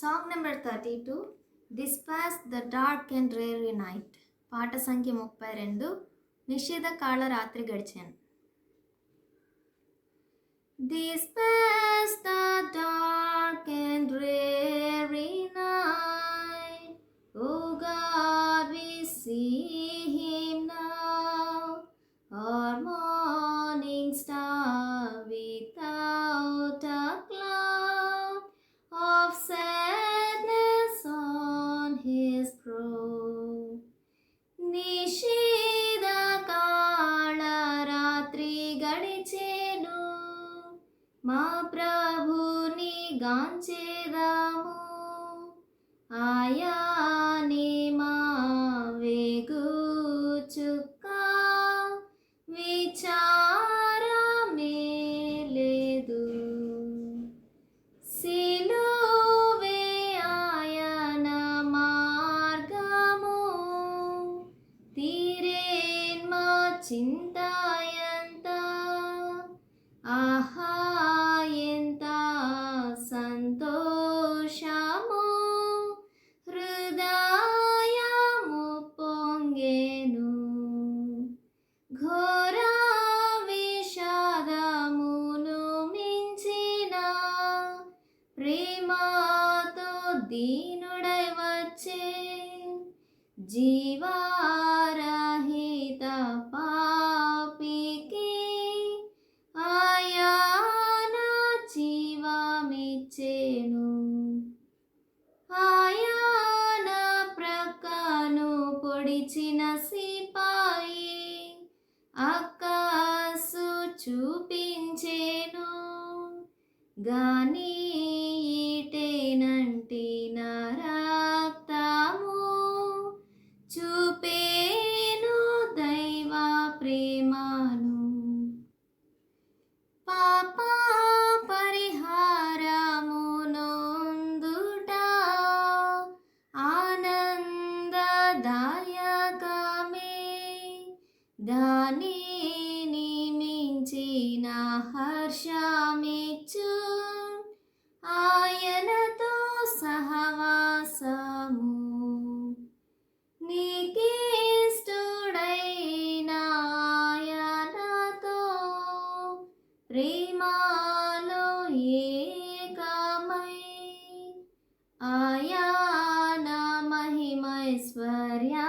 Song number thirty two dispel the dark and dreary night పాట సంఖ్య ముప్పై రెండు నిషేధ కాళ రాత్రి గడిచాను. Disperse ద గడిచేను మా ప్రభుని గాంచేదాము. ఆయాని మా వేగు చుక్క. విచారమే లేదు. సిలువే ఆయన మార్గము. తీరేన్మా చింతాయంత ప్రేమతో దీనుడై వచ్చే జీవారహిత పాపికి ఆయాన జీవమిచ్చేను. ఆయాన ప్రక్కను పొడిచిన సిపాయి అక్కసు చూపించేను. గానీ దానిని మించిన హర్షమిచ్చు. ఆయనతో సహవాసము. నీకేస్తుడైన ఆయనతో ప్రేమాలో ఏకమై. ఆయన మహిమైశ్వర్య.